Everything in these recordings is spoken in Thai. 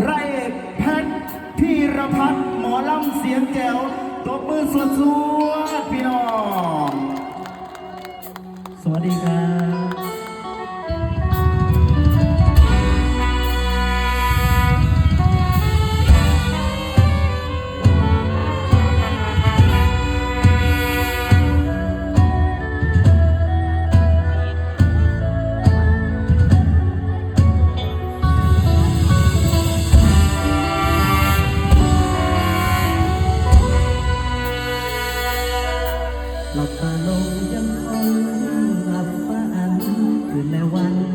พระเอกแพทย์พีรพัฒน์หมอลำเสียงแจ๋วตบมือสวดสวดๆพี่น้อง สวัสดีครับ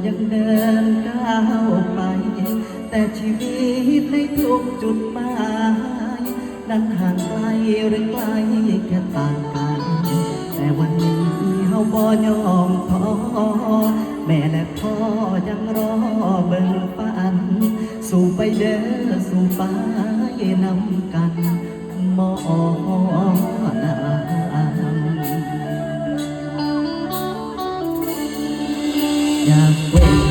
ยังเดินก้าวไป แต่ชีวิตในทุกจุดหมายนั้นห่างไกลหรือไกลแค่ต่างกัน แต่วันนี้เฮาบ่ยอมท้อแม่และพ่อยังรอเบิ่งฝัน สู่ไปเด้อสู่ไปนำกันมอง อย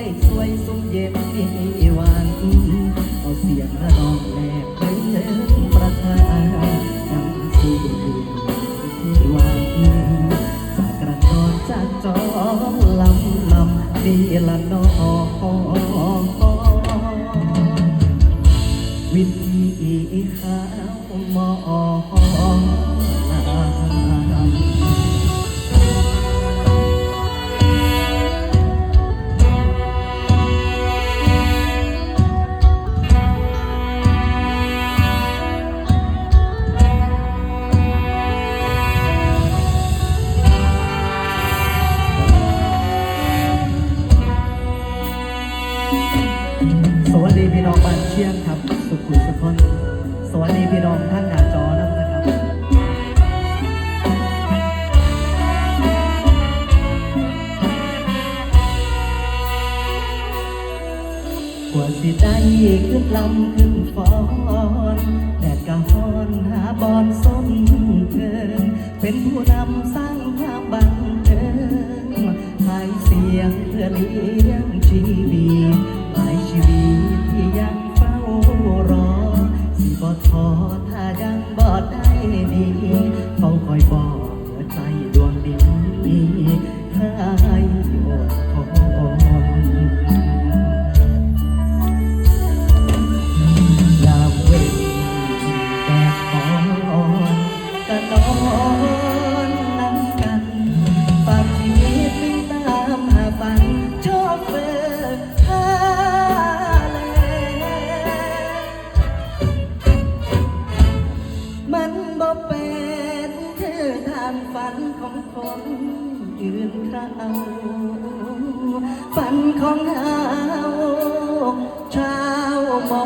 ได้สวยสุมเย็นมีวันเอาเสียงระนองแลกเป็นประทานยังสู่ที่วันจากกระจรจากจอลำลำดีละน้องวิธีขาวมอ บ้านเชียงครับ สุขุมสุขนสวัสดีพี่น้องท่านหน้าจอนะครับกว่าสิได้ขึ้นลำขึ้นฟ้อนแดดกะฮ้อนหาบอนสมเทิงเป็นผู้นำสร้างภาพบันเทิงหายเสียงเพื่อเลี้ยงชีว ถ้ายังบ่ได้ดีเฝ้าคอยบอกหัวใจดวงดียวนี้ให้ ทางฝันของคนยืนเขาฝันของเราชาวหมอ